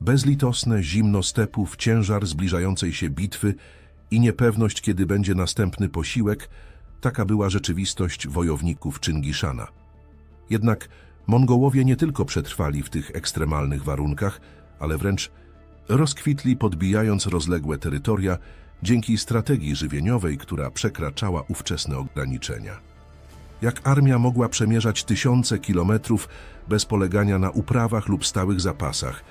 Bezlitosne zimno stepów, ciężar zbliżającej się bitwy i niepewność, kiedy będzie następny posiłek, taka była rzeczywistość wojowników Czyngiszana. Jednak Mongołowie nie tylko przetrwali w tych ekstremalnych warunkach, ale wręcz rozkwitli podbijając rozległe terytoria dzięki strategii żywieniowej, która przekraczała ówczesne ograniczenia. Jak armia mogła przemierzać tysiące kilometrów bez polegania na uprawach lub stałych zapasach?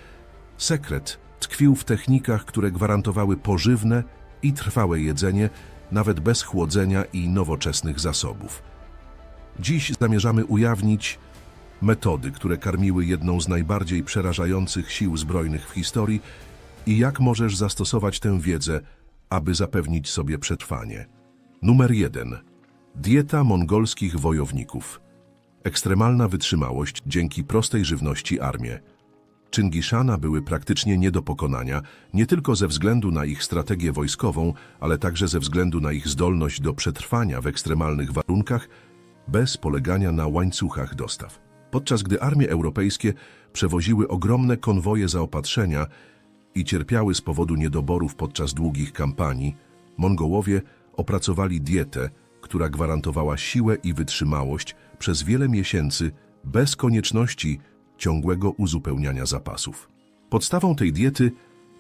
Sekret tkwił w technikach, które gwarantowały pożywne i trwałe jedzenie, nawet bez chłodzenia i nowoczesnych zasobów. Dziś zamierzamy ujawnić metody, które karmiły jedną z najbardziej przerażających sił zbrojnych w historii i jak możesz zastosować tę wiedzę, aby zapewnić sobie przetrwanie. Numer 1. Dieta mongolskich wojowników. Ekstremalna wytrzymałość dzięki prostej żywności armie. Czyngiszana były praktycznie nie do pokonania, nie tylko ze względu na ich strategię wojskową, ale także ze względu na ich zdolność do przetrwania w ekstremalnych warunkach, bez polegania na łańcuchach dostaw. Podczas gdy armie europejskie przewoziły ogromne konwoje zaopatrzenia i cierpiały z powodu niedoborów podczas długich kampanii, Mongołowie opracowali dietę, która gwarantowała siłę i wytrzymałość przez wiele miesięcy bez konieczności ciągłego uzupełniania zapasów. Podstawą tej diety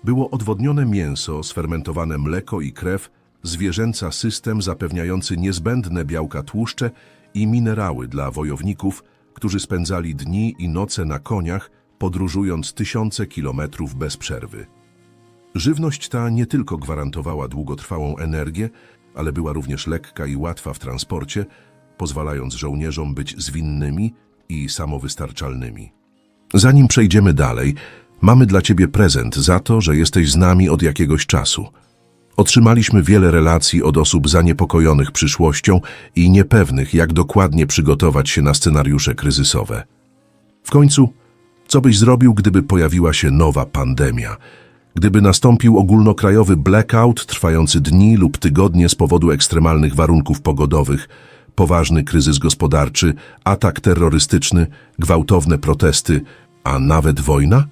było odwodnione mięso, sfermentowane mleko i krew, zwierzęca system zapewniający niezbędne białka tłuszcze i minerały dla wojowników, którzy spędzali dni i noce na koniach, podróżując tysiące kilometrów bez przerwy. Żywność ta nie tylko gwarantowała długotrwałą energię, ale była również lekka i łatwa w transporcie, pozwalając żołnierzom być zwinnymi i samowystarczalnymi. Zanim przejdziemy dalej, mamy dla Ciebie prezent za to, że jesteś z nami od jakiegoś czasu. Otrzymaliśmy wiele relacji od osób zaniepokojonych przyszłością i niepewnych, jak dokładnie przygotować się na scenariusze kryzysowe. W końcu, co byś zrobił, gdyby pojawiła się nowa pandemia? Gdyby nastąpił ogólnokrajowy blackout trwający dni lub tygodnie z powodu ekstremalnych warunków pogodowych, poważny kryzys gospodarczy, atak terrorystyczny, gwałtowne protesty, a nawet wojna?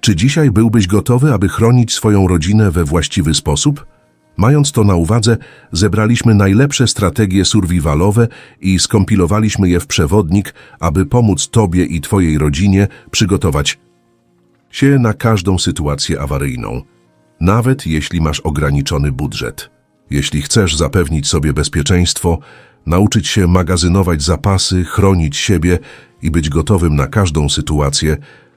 Czy dzisiaj byłbyś gotowy, aby chronić swoją rodzinę we właściwy sposób? Mając to na uwadze, zebraliśmy najlepsze strategie survivalowe i skompilowaliśmy je w przewodnik, aby pomóc Tobie i Twojej rodzinie przygotować się na każdą sytuację awaryjną, nawet jeśli masz ograniczony budżet. Jeśli chcesz zapewnić sobie bezpieczeństwo, nauczyć się magazynować zapasy, chronić siebie i być gotowym na każdą sytuację,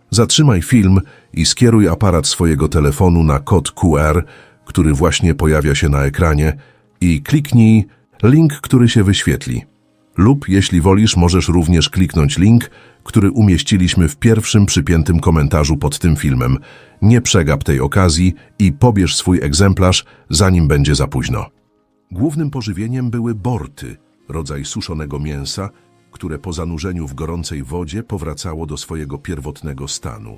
zatrzymaj film i skieruj aparat swojego telefonu na kod QR, który właśnie pojawia się na ekranie i kliknij link, który się wyświetli. Lub, jeśli wolisz, możesz również kliknąć link, który umieściliśmy w pierwszym przypiętym komentarzu pod tym filmem. Nie przegap tej okazji i pobierz swój egzemplarz, zanim będzie za późno. Głównym pożywieniem były borty, rodzaj suszonego mięsa, które po zanurzeniu w gorącej wodzie powracało do swojego pierwotnego stanu.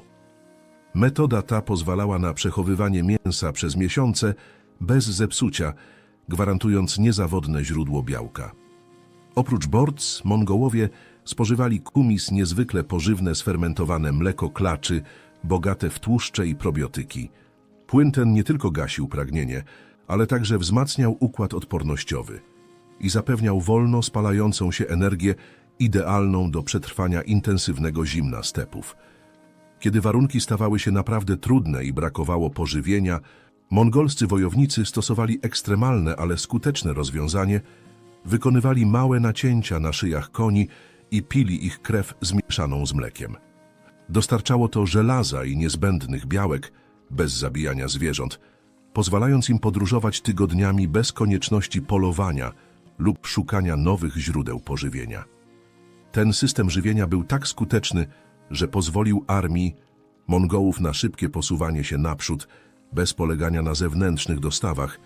Metoda ta pozwalała na przechowywanie mięsa przez miesiące bez zepsucia, gwarantując niezawodne źródło białka. Oprócz borc, Mongołowie spożywali kumis niezwykle pożywne sfermentowane mleko klaczy, bogate w tłuszcze i probiotyki. Płyn ten nie tylko gasił pragnienie, ale także wzmacniał układ odpornościowy i zapewniał wolno spalającą się energię idealną do przetrwania intensywnego zimna stepów. Kiedy warunki stawały się naprawdę trudne i brakowało pożywienia, mongolscy wojownicy stosowali ekstremalne, ale skuteczne rozwiązanie, wykonywali małe nacięcia na szyjach koni i pili ich krew zmieszaną z mlekiem. Dostarczało to żelaza i niezbędnych białek, bez zabijania zwierząt, pozwalając im podróżować tygodniami bez konieczności polowania lub szukania nowych źródeł pożywienia. Ten system żywienia był tak skuteczny, że pozwolił armii Mongołów na szybkie posuwanie się naprzód, bez polegania na zewnętrznych dostawach,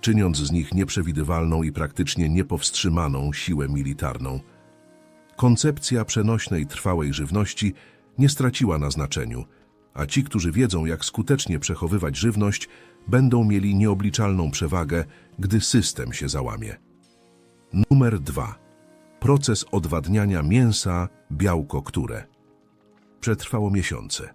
czyniąc z nich nieprzewidywalną i praktycznie niepowstrzymaną siłę militarną. Koncepcja przenośnej trwałej żywności nie straciła na znaczeniu, a ci, którzy wiedzą, jak skutecznie przechowywać żywność, będą mieli nieobliczalną przewagę, gdy system się załamie. Numer 2. Proces odwadniania mięsa, białko które. Przetrwało miesiące.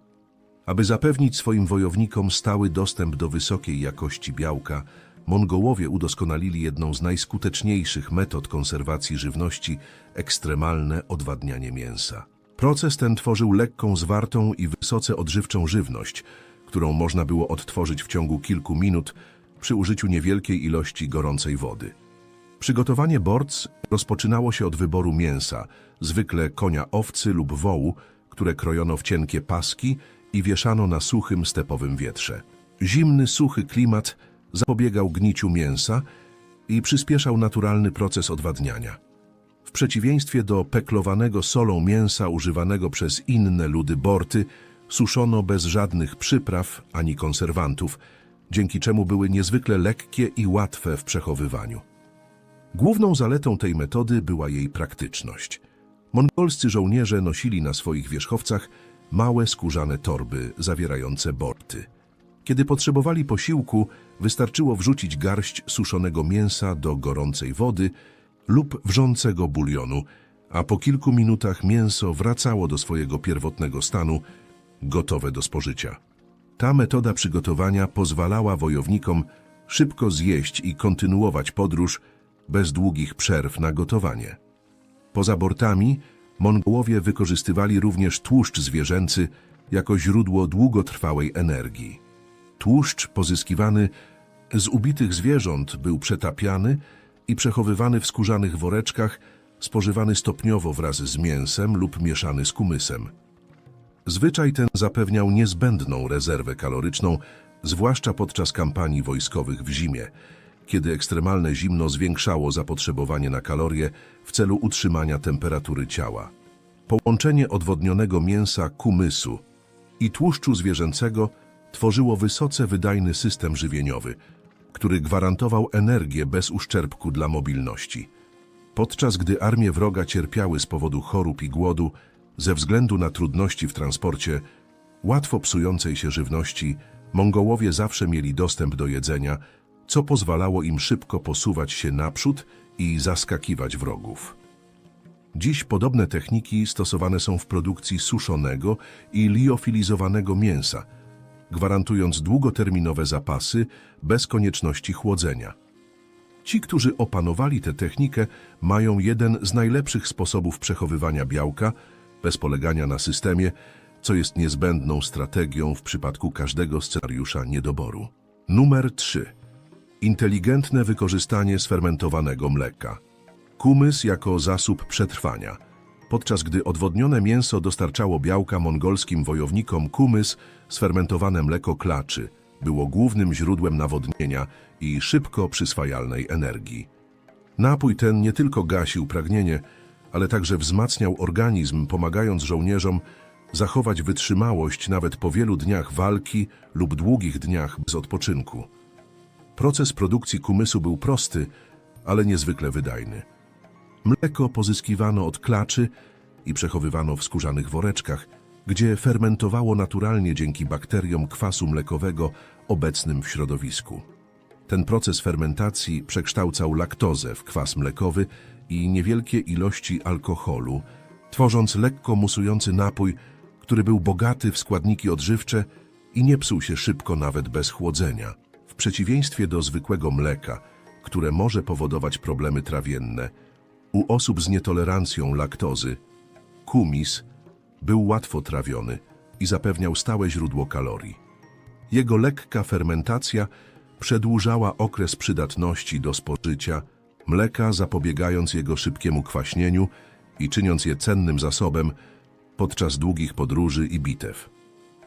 Aby zapewnić swoim wojownikom stały dostęp do wysokiej jakości białka, Mongołowie udoskonalili jedną z najskuteczniejszych metod konserwacji żywności ekstremalne odwadnianie mięsa. Proces ten tworzył lekką, zwartą i wysoce odżywczą żywność, którą można było odtworzyć w ciągu kilku minut przy użyciu niewielkiej ilości gorącej wody. Przygotowanie borc rozpoczynało się od wyboru mięsa, zwykle konia owcy lub wołu, które krojono w cienkie paski i wieszano na suchym stepowym wietrze. Zimny, suchy klimat zapobiegał gniciu mięsa i przyspieszał naturalny proces odwadniania. W przeciwieństwie do peklowanego solą mięsa używanego przez inne ludy borty, suszono bez żadnych przypraw ani konserwantów, dzięki czemu były niezwykle lekkie i łatwe w przechowywaniu. Główną zaletą tej metody była jej praktyczność. Mongolscy żołnierze nosili na swoich wierzchowcach małe skórzane torby zawierające borty. Kiedy potrzebowali posiłku, wystarczyło wrzucić garść suszonego mięsa do gorącej wody lub wrzącego bulionu, a po kilku minutach mięso wracało do swojego pierwotnego stanu, gotowe do spożycia. Ta metoda przygotowania pozwalała wojownikom szybko zjeść i kontynuować podróż bez długich przerw na gotowanie. Poza bortami Mongołowie wykorzystywali również tłuszcz zwierzęcy jako źródło długotrwałej energii. Tłuszcz pozyskiwany z ubitych zwierząt był przetapiany i przechowywany w skórzanych woreczkach, spożywany stopniowo wraz z mięsem lub mieszany z kumysem. Zwyczaj ten zapewniał niezbędną rezerwę kaloryczną, zwłaszcza podczas kampanii wojskowych w zimie, kiedy ekstremalne zimno zwiększało zapotrzebowanie na kalorie w celu utrzymania temperatury ciała. Połączenie odwodnionego mięsa kumysu i tłuszczu zwierzęcego tworzyło wysoce wydajny system żywieniowy, który gwarantował energię bez uszczerbku dla mobilności. Podczas gdy armie wroga cierpiały z powodu chorób i głodu, ze względu na trudności w transporcie, łatwo psującej się żywności, Mongołowie zawsze mieli dostęp do jedzenia, co pozwalało im szybko posuwać się naprzód i zaskakiwać wrogów. Dziś podobne techniki stosowane są w produkcji suszonego i liofilizowanego mięsa, gwarantując długoterminowe zapasy bez konieczności chłodzenia. Ci, którzy opanowali tę technikę, mają jeden z najlepszych sposobów przechowywania białka, bez polegania na systemie, co jest niezbędną strategią w przypadku każdego scenariusza niedoboru. Numer 3. Inteligentne wykorzystanie sfermentowanego mleka. Kumys jako zasób przetrwania. Podczas gdy odwodnione mięso dostarczało białka mongolskim wojownikom, kumys, sfermentowane mleko klaczy, było głównym źródłem nawodnienia i szybko przyswajalnej energii. Napój ten nie tylko gasił pragnienie, ale także wzmacniał organizm, pomagając żołnierzom zachować wytrzymałość nawet po wielu dniach walki lub długich dniach bez odpoczynku. Proces produkcji kumysu był prosty, ale niezwykle wydajny. Mleko pozyskiwano od klaczy i przechowywano w skórzanych woreczkach, gdzie fermentowało naturalnie dzięki bakteriom kwasu mlekowego obecnym w środowisku. Ten proces fermentacji przekształcał laktozę w kwas mlekowy i niewielkie ilości alkoholu, tworząc lekko musujący napój, który był bogaty w składniki odżywcze i nie psuł się szybko nawet bez chłodzenia. Przeciwieństwie do zwykłego mleka, które może powodować problemy trawienne, u osób z nietolerancją laktozy kumis był łatwo trawiony i zapewniał stałe źródło kalorii. Jego lekka fermentacja przedłużała okres przydatności do spożycia mleka, zapobiegając jego szybkiemu kwaśnieniu i czyniąc je cennym zasobem podczas długich podróży i bitew.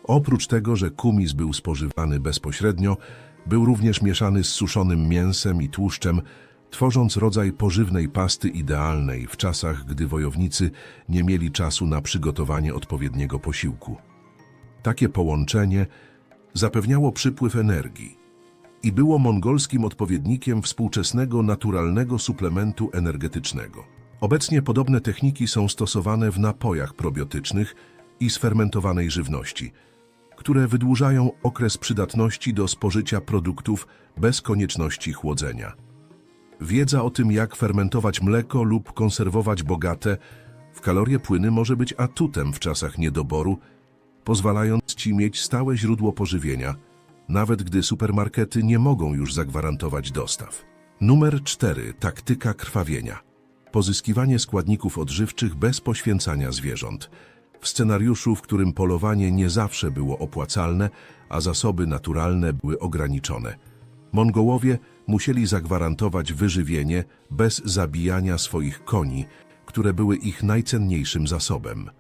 Oprócz tego, że kumis był spożywany bezpośrednio, był również mieszany z suszonym mięsem i tłuszczem, tworząc rodzaj pożywnej pasty idealnej w czasach, gdy wojownicy nie mieli czasu na przygotowanie odpowiedniego posiłku. Takie połączenie zapewniało przypływ energii i było mongolskim odpowiednikiem współczesnego naturalnego suplementu energetycznego. Obecnie podobne techniki są stosowane w napojach probiotycznych i sfermentowanej żywności, które wydłużają okres przydatności do spożycia produktów bez konieczności chłodzenia. Wiedza o tym, jak fermentować mleko lub konserwować bogate w kalorie płyny może być atutem w czasach niedoboru pozwalając ci mieć stałe źródło pożywienia, nawet gdy supermarkety nie mogą już zagwarantować dostaw. Numer 4. Taktyka krwawienia. Pozyskiwanie składników odżywczych bez poświęcania zwierząt. W scenariuszu, w którym polowanie nie zawsze było opłacalne, a zasoby naturalne były ograniczone. Mongołowie musieli zagwarantować wyżywienie bez zabijania swoich koni, które były ich najcenniejszym zasobem.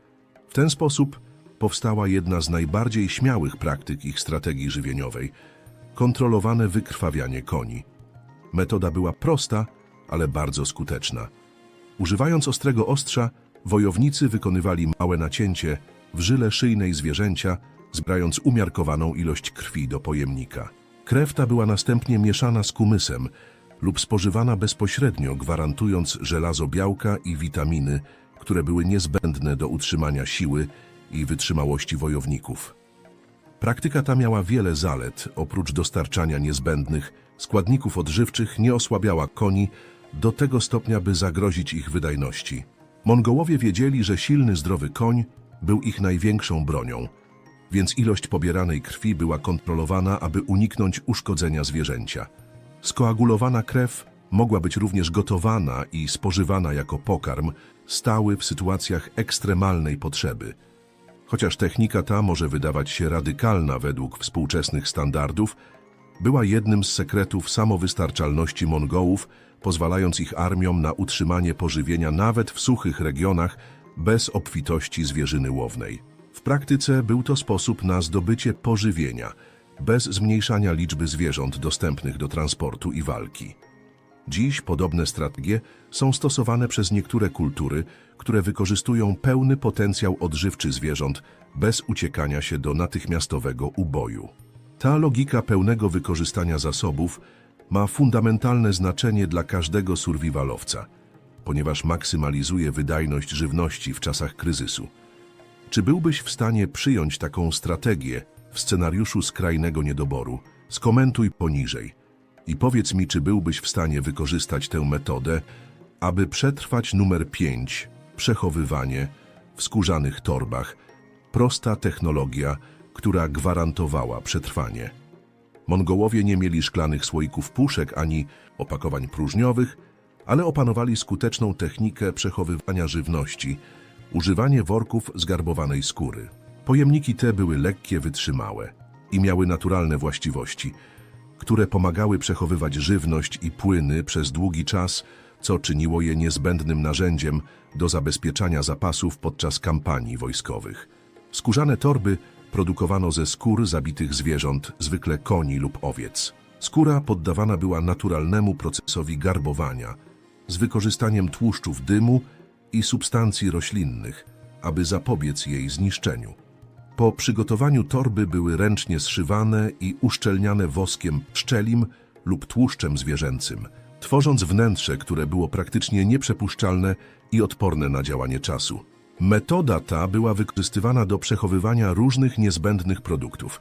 W ten sposób powstała jedna z najbardziej śmiałych praktyk ich strategii żywieniowej kontrolowane wykrwawianie koni. Metoda była prosta, ale bardzo skuteczna. Używając ostrego ostrza, wojownicy wykonywali małe nacięcie w żyle szyjnej zwierzęcia, zbrając umiarkowaną ilość krwi do pojemnika. Krew ta była następnie mieszana z kumysem lub spożywana bezpośrednio, gwarantując żelazo białka i witaminy, które były niezbędne do utrzymania siły i wytrzymałości wojowników. Praktyka ta miała wiele zalet, oprócz dostarczania niezbędnych składników odżywczych nie osłabiała koni do tego stopnia, by zagrozić ich wydajności. Mongołowie wiedzieli, że silny, zdrowy koń był ich największą bronią, więc ilość pobieranej krwi była kontrolowana, aby uniknąć uszkodzenia zwierzęcia. Skoagulowana krew mogła być również gotowana i spożywana jako pokarm, stały w sytuacjach ekstremalnej potrzeby. Chociaż technika ta może wydawać się radykalna według współczesnych standardów, była jednym z sekretów samowystarczalności Mongołów, pozwalając ich armiom na utrzymanie pożywienia nawet w suchych regionach bez obfitości zwierzyny łownej. W praktyce był to sposób na zdobycie pożywienia, bez zmniejszania liczby zwierząt dostępnych do transportu i walki. Dziś podobne strategie są stosowane przez niektóre kultury, które wykorzystują pełny potencjał odżywczy zwierząt bez uciekania się do natychmiastowego uboju. Ta logika pełnego wykorzystania zasobów ma fundamentalne znaczenie dla każdego survivalowca, ponieważ maksymalizuje wydajność żywności w czasach kryzysu. Czy byłbyś w stanie przyjąć taką strategię w scenariuszu skrajnego niedoboru? Skomentuj poniżej i powiedz mi, czy byłbyś w stanie wykorzystać tę metodę, aby przetrwać numer 5 przechowywanie w skórzanych torbach. Prosta technologia, która gwarantowała przetrwanie. Mongołowie nie mieli szklanych słoików puszek ani opakowań próżniowych, ale opanowali skuteczną technikę przechowywania żywności, używanie worków z garbowanej skóry. Pojemniki te były lekkie, wytrzymałe i miały naturalne właściwości, które pomagały przechowywać żywność i płyny przez długi czas, co czyniło je niezbędnym narzędziem do zabezpieczania zapasów podczas kampanii wojskowych. Skórzane torby produkowano ze skór zabitych zwierząt, zwykle koni lub owiec. Skóra poddawana była naturalnemu procesowi garbowania z wykorzystaniem tłuszczów dymu i substancji roślinnych, aby zapobiec jej zniszczeniu. Po przygotowaniu torby były ręcznie zszywane i uszczelniane woskiem pszczelim lub tłuszczem zwierzęcym, tworząc wnętrze, które było praktycznie nieprzepuszczalne i odporne na działanie czasu. Metoda ta była wykorzystywana do przechowywania różnych niezbędnych produktów.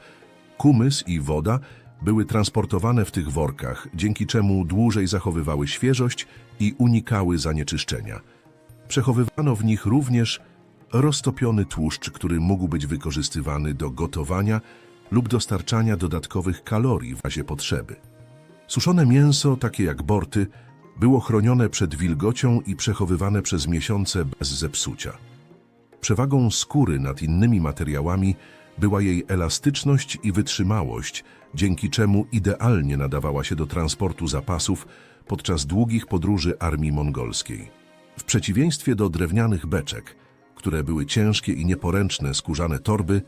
Kumys i woda były transportowane w tych workach, dzięki czemu dłużej zachowywały świeżość i unikały zanieczyszczenia. Przechowywano w nich również roztopiony tłuszcz, który mógł być wykorzystywany do gotowania lub dostarczania dodatkowych kalorii w razie potrzeby. Suszone mięso, takie jak borty, było chronione przed wilgocią i przechowywane przez miesiące bez zepsucia. Przewagą skóry nad innymi materiałami była jej elastyczność i wytrzymałość, dzięki czemu idealnie nadawała się do transportu zapasów podczas długich podróży armii mongolskiej. W przeciwieństwie do drewnianych beczek, które były ciężkie i nieporęczne skórzane torby,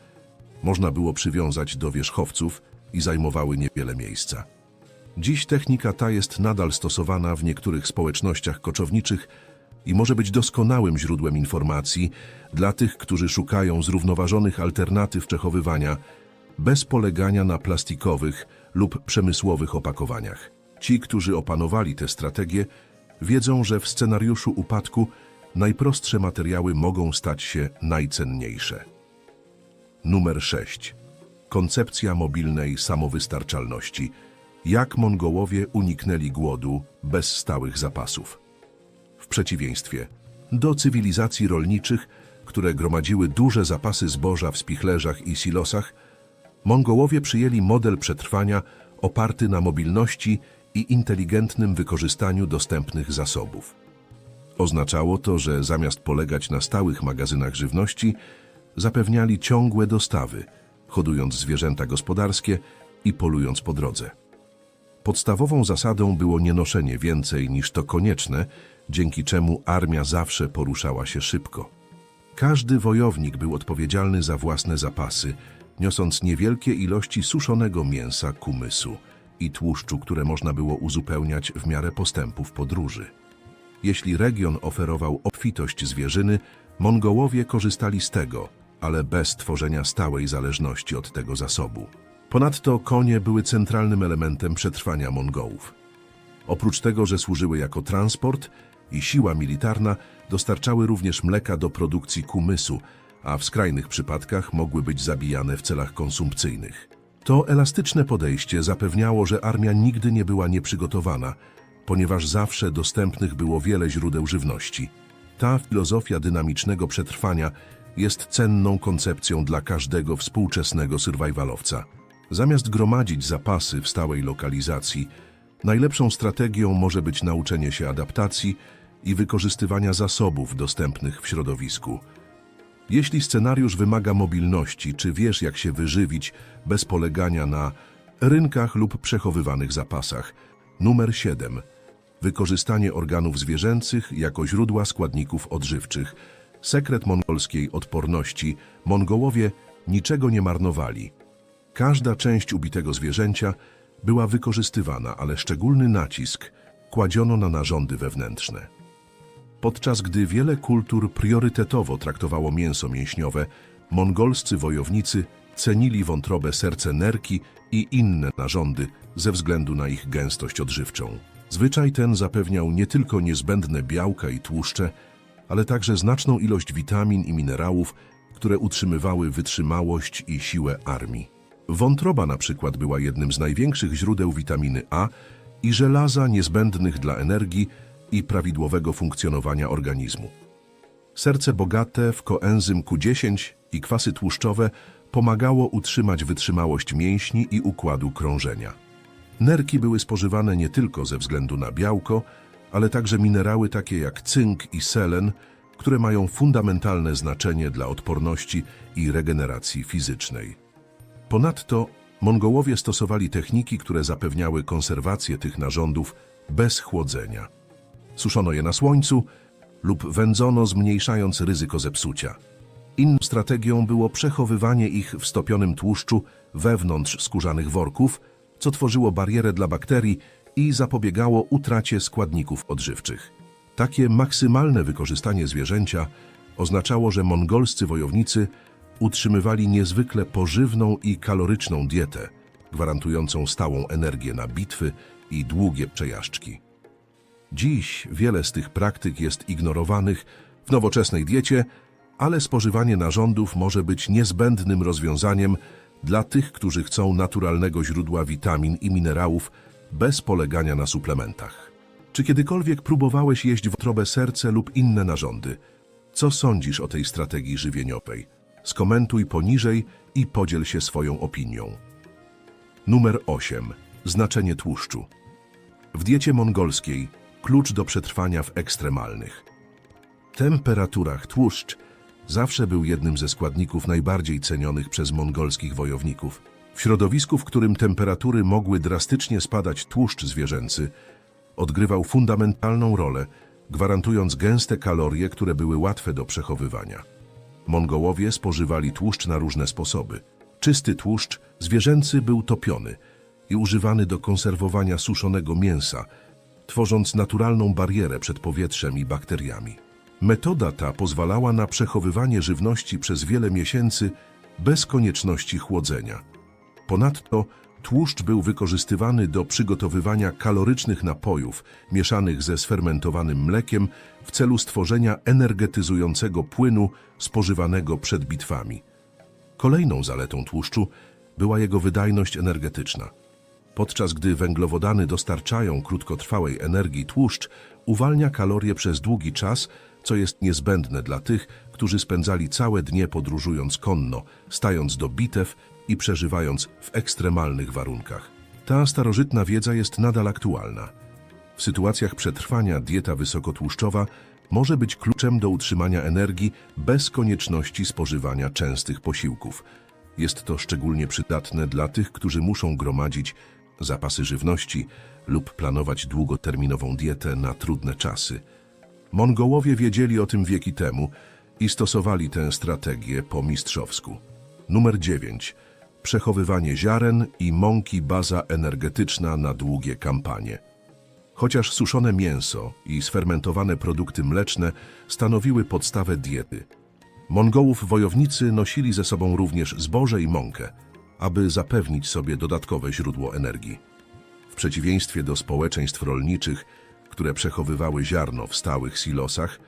można było przywiązać do wierzchowców i zajmowały niewiele miejsca. Dziś technika ta jest nadal stosowana w niektórych społecznościach koczowniczych i może być doskonałym źródłem informacji dla tych, którzy szukają zrównoważonych alternatyw przechowywania bez polegania na plastikowych lub przemysłowych opakowaniach. Ci, którzy opanowali tę strategię, wiedzą, że w scenariuszu upadku najprostsze materiały mogą stać się najcenniejsze. Numer 6. Koncepcja mobilnej samowystarczalności. Jak Mongołowie uniknęli głodu bez stałych zapasów. Przeciwieństwie do cywilizacji rolniczych, które gromadziły duże zapasy zboża w spichlerzach i silosach, Mongołowie przyjęli model przetrwania oparty na mobilności i inteligentnym wykorzystaniu dostępnych zasobów. Oznaczało to, że zamiast polegać na stałych magazynach żywności, zapewniali ciągłe dostawy, hodując zwierzęta gospodarskie i polując po drodze. Podstawową zasadą było nienoszenie więcej niż to konieczne, dzięki czemu armia zawsze poruszała się szybko. Każdy wojownik był odpowiedzialny za własne zapasy, niosąc niewielkie ilości suszonego mięsa, kumysu i tłuszczu, które można było uzupełniać w miarę postępów podróży. Jeśli region oferował obfitość zwierzyny, Mongołowie korzystali z tego, ale bez tworzenia stałej zależności od tego zasobu. Ponadto konie były centralnym elementem przetrwania Mongołów. Oprócz tego, że służyły jako transport i siła militarna, dostarczały również mleka do produkcji kumysu, a w skrajnych przypadkach mogły być zabijane w celach konsumpcyjnych. To elastyczne podejście zapewniało, że armia nigdy nie była nieprzygotowana, ponieważ zawsze dostępnych było wiele źródeł żywności. Ta filozofia dynamicznego przetrwania jest cenną koncepcją dla każdego współczesnego survivalowca. Zamiast gromadzić zapasy w stałej lokalizacji, najlepszą strategią może być nauczenie się adaptacji i wykorzystywania zasobów dostępnych w środowisku. Jeśli scenariusz wymaga mobilności, czy wiesz jak się wyżywić bez polegania na rynkach lub przechowywanych zapasach? Numer 7. Wykorzystanie organów zwierzęcych jako źródła składników odżywczych. Sekret mongolskiej odporności. Mongołowie niczego nie marnowali. Każda część ubitego zwierzęcia była wykorzystywana, ale szczególny nacisk kładziono na narządy wewnętrzne. Podczas gdy wiele kultur priorytetowo traktowało mięso mięśniowe, mongolscy wojownicy cenili wątrobę serce nerki i inne narządy ze względu na ich gęstość odżywczą. Zwyczaj ten zapewniał nie tylko niezbędne białka i tłuszcze, ale także znaczną ilość witamin i minerałów, które utrzymywały wytrzymałość i siłę armii. Wątroba na przykład była jednym z największych źródeł witaminy A i żelaza niezbędnych dla energii i prawidłowego funkcjonowania organizmu. Serce bogate w koenzym Q10 i kwasy tłuszczowe pomagało utrzymać wytrzymałość mięśni i układu krążenia. Nerki były spożywane nie tylko ze względu na białko, ale także minerały takie jak cynk i selen, które mają fundamentalne znaczenie dla odporności i regeneracji fizycznej. Ponadto Mongołowie stosowali techniki, które zapewniały konserwację tych narządów bez chłodzenia. Suszono je na słońcu lub wędzono, zmniejszając ryzyko zepsucia. Inną strategią było przechowywanie ich w stopionym tłuszczu wewnątrz skórzanych worków, co tworzyło barierę dla bakterii i zapobiegało utracie składników odżywczych. Takie maksymalne wykorzystanie zwierzęcia oznaczało, że mongolscy wojownicy utrzymywali niezwykle pożywną i kaloryczną dietę, gwarantującą stałą energię na bitwy i długie przejażdżki. Dziś wiele z tych praktyk jest ignorowanych w nowoczesnej diecie, ale spożywanie narządów może być niezbędnym rozwiązaniem dla tych, którzy chcą naturalnego źródła witamin i minerałów bez polegania na suplementach. Czy kiedykolwiek próbowałeś jeść wątrobę serce lub inne narządy? Co sądzisz o tej strategii żywieniowej? Skomentuj poniżej i podziel się swoją opinią. Numer 8. Znaczenie tłuszczu. W diecie mongolskiej klucz do przetrwania w ekstremalnych temperaturach tłuszcz zawsze był jednym ze składników najbardziej cenionych przez mongolskich wojowników. W środowisku, w którym temperatury mogły drastycznie spadać tłuszcz zwierzęcy, odgrywał fundamentalną rolę, gwarantując gęste kalorie, które były łatwe do przechowywania. Mongołowie spożywali tłuszcz na różne sposoby. Czysty tłuszcz zwierzęcy był topiony i używany do konserwowania suszonego mięsa, tworząc naturalną barierę przed powietrzem i bakteriami. Metoda ta pozwalała na przechowywanie żywności przez wiele miesięcy bez konieczności chłodzenia. Ponadto tłuszcz był wykorzystywany do przygotowywania kalorycznych napojów mieszanych ze sfermentowanym mlekiem w celu stworzenia energetyzującego płynu spożywanego przed bitwami. Kolejną zaletą tłuszczu była jego wydajność energetyczna. Podczas gdy węglowodany dostarczają krótkotrwałej energii, tłuszcz uwalnia kalorie przez długi czas, co jest niezbędne dla tych, którzy spędzali całe dnie podróżując konno, stając do bitew i przeżywając w ekstremalnych warunkach. Ta starożytna wiedza jest nadal aktualna. W sytuacjach przetrwania dieta wysokotłuszczowa może być kluczem do utrzymania energii bez konieczności spożywania częstych posiłków. Jest to szczególnie przydatne dla tych, którzy muszą gromadzić zapasy żywności lub planować długoterminową dietę na trudne czasy. Mongołowie wiedzieli o tym wieki temu i stosowali tę strategię po mistrzowsku. Numer 9. Przechowywanie ziaren i mąki baza energetyczna na długie kampanie. Chociaż suszone mięso i sfermentowane produkty mleczne stanowiły podstawę diety, Mongołów wojownicy nosili ze sobą również zboże i mąkę, aby zapewnić sobie dodatkowe źródło energii. W przeciwieństwie do społeczeństw rolniczych, które przechowywały ziarno w stałych silosach,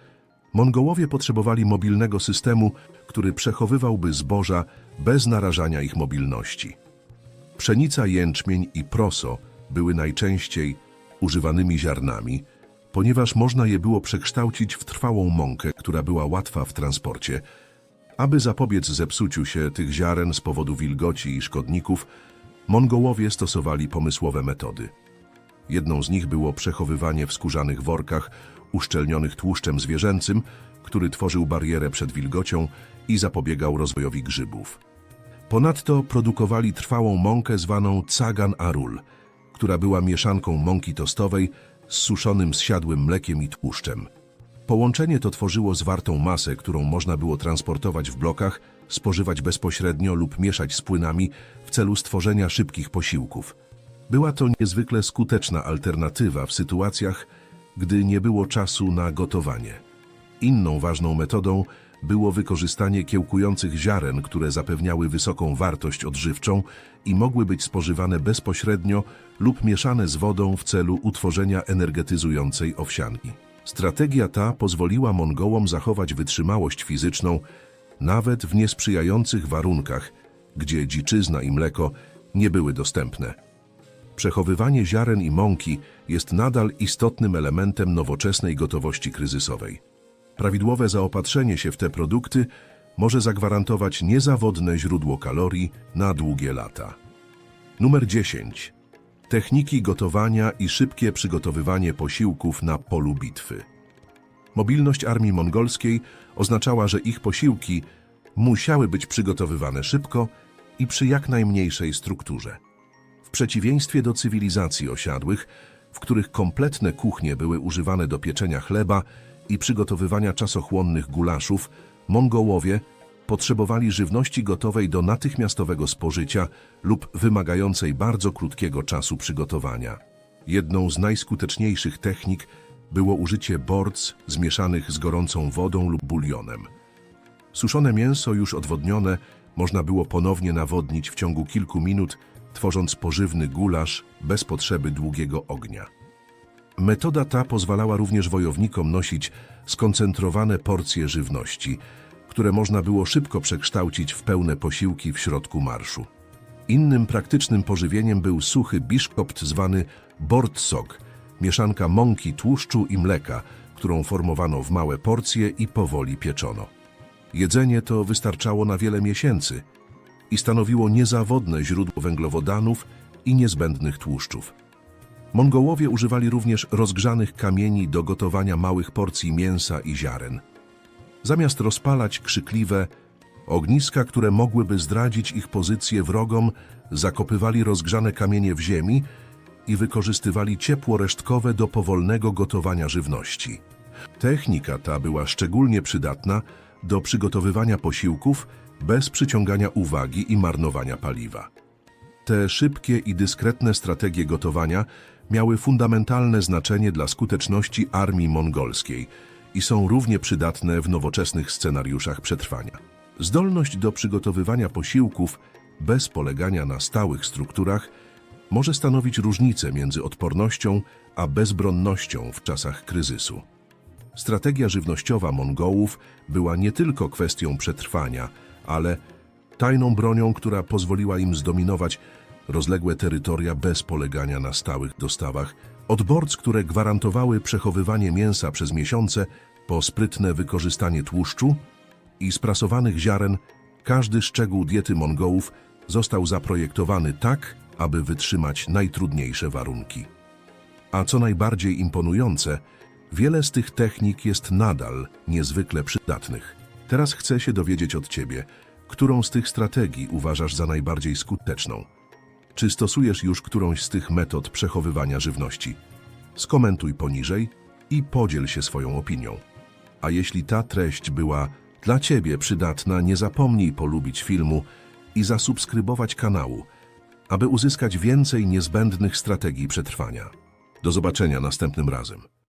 Mongołowie potrzebowali mobilnego systemu, który przechowywałby zboża bez narażania ich mobilności. Pszenica, jęczmień i proso były najczęściej używanymi ziarnami, ponieważ można je było przekształcić w trwałą mąkę, która była łatwa w transporcie. Aby zapobiec zepsuciu się tych ziaren z powodu wilgoci i szkodników, Mongołowie stosowali pomysłowe metody. Jedną z nich było przechowywanie w skórzanych workach uszczelnionych tłuszczem zwierzęcym, który tworzył barierę przed wilgocią i zapobiegał rozwojowi grzybów. Ponadto produkowali trwałą mąkę zwaną cagan arul, która była mieszanką mąki tostowej z suszonym zsiadłym mlekiem i tłuszczem. Połączenie to tworzyło zwartą masę, którą można było transportować w blokach, spożywać bezpośrednio lub mieszać z płynami w celu stworzenia szybkich posiłków. Była to niezwykle skuteczna alternatywa w sytuacjach, gdy nie było czasu na gotowanie. Inną ważną metodą było wykorzystanie kiełkujących ziaren, które zapewniały wysoką wartość odżywczą i mogły być spożywane bezpośrednio lub mieszane z wodą w celu utworzenia energetyzującej owsianki. Strategia ta pozwoliła Mongołom zachować wytrzymałość fizyczną nawet w niesprzyjających warunkach, gdzie dziczyzna i mleko nie były dostępne. Przechowywanie ziaren i mąki jest nadal istotnym elementem nowoczesnej gotowości kryzysowej. Prawidłowe zaopatrzenie się w te produkty może zagwarantować niezawodne źródło kalorii na długie lata. Numer 10. Techniki gotowania i szybkie przygotowywanie posiłków na polu bitwy. Mobilność armii mongolskiej oznaczała, że ich posiłki musiały być przygotowywane szybko i przy jak najmniejszej strukturze. W przeciwieństwie do cywilizacji osiadłych, w których kompletne kuchnie były używane do pieczenia chleba i przygotowywania czasochłonnych gulaszów, Mongołowie potrzebowali żywności gotowej do natychmiastowego spożycia lub wymagającej bardzo krótkiego czasu przygotowania. Jedną z najskuteczniejszych technik było użycie borc zmieszanych z gorącą wodą lub bulionem. Suszone mięso już odwodnione można było ponownie nawodnić w ciągu kilku minut, tworząc pożywny gulasz bez potrzeby długiego ognia. Metoda ta pozwalała również wojownikom nosić skoncentrowane porcje żywności, które można było szybko przekształcić w pełne posiłki w środku marszu. Innym praktycznym pożywieniem był suchy biszkopt zwany bortsog, mieszanka mąki, tłuszczu i mleka, którą formowano w małe porcje i powoli pieczono. Jedzenie to wystarczało na wiele miesięcy i stanowiło niezawodne źródło węglowodanów i niezbędnych tłuszczów. Mongołowie używali również rozgrzanych kamieni do gotowania małych porcji mięsa i ziaren. Zamiast rozpalać krzykliwe ogniska, które mogłyby zdradzić ich pozycję wrogom, zakopywali rozgrzane kamienie w ziemi i wykorzystywali ciepło resztkowe do powolnego gotowania żywności. Technika ta była szczególnie przydatna do przygotowywania posiłków bez przyciągania uwagi i marnowania paliwa. Te szybkie i dyskretne strategie gotowania miały fundamentalne znaczenie dla skuteczności armii mongolskiej i są równie przydatne w nowoczesnych scenariuszach przetrwania. Zdolność do przygotowywania posiłków bez polegania na stałych strukturach może stanowić różnicę między odpornością a bezbronnością w czasach kryzysu. Strategia żywnościowa Mongołów była nie tylko kwestią przetrwania, ale tajną bronią, która pozwoliła im zdominować rozległe terytoria bez polegania na stałych dostawach, od które gwarantowały przechowywanie mięsa przez miesiące po sprytne wykorzystanie tłuszczu, i sprasowanych ziaren, każdy szczegół diety Mongołów został zaprojektowany tak, aby wytrzymać najtrudniejsze warunki. A co najbardziej imponujące, wiele z tych technik jest nadal niezwykle przydatnych. Teraz chcę się dowiedzieć od Ciebie, którą z tych strategii uważasz za najbardziej skuteczną? Czy stosujesz już którąś z tych metod przechowywania żywności? Skomentuj poniżej i podziel się swoją opinią. A jeśli ta treść była dla Ciebie przydatna, nie zapomnij polubić filmu i zasubskrybować kanału, aby uzyskać więcej niezbędnych strategii przetrwania. Do zobaczenia następnym razem.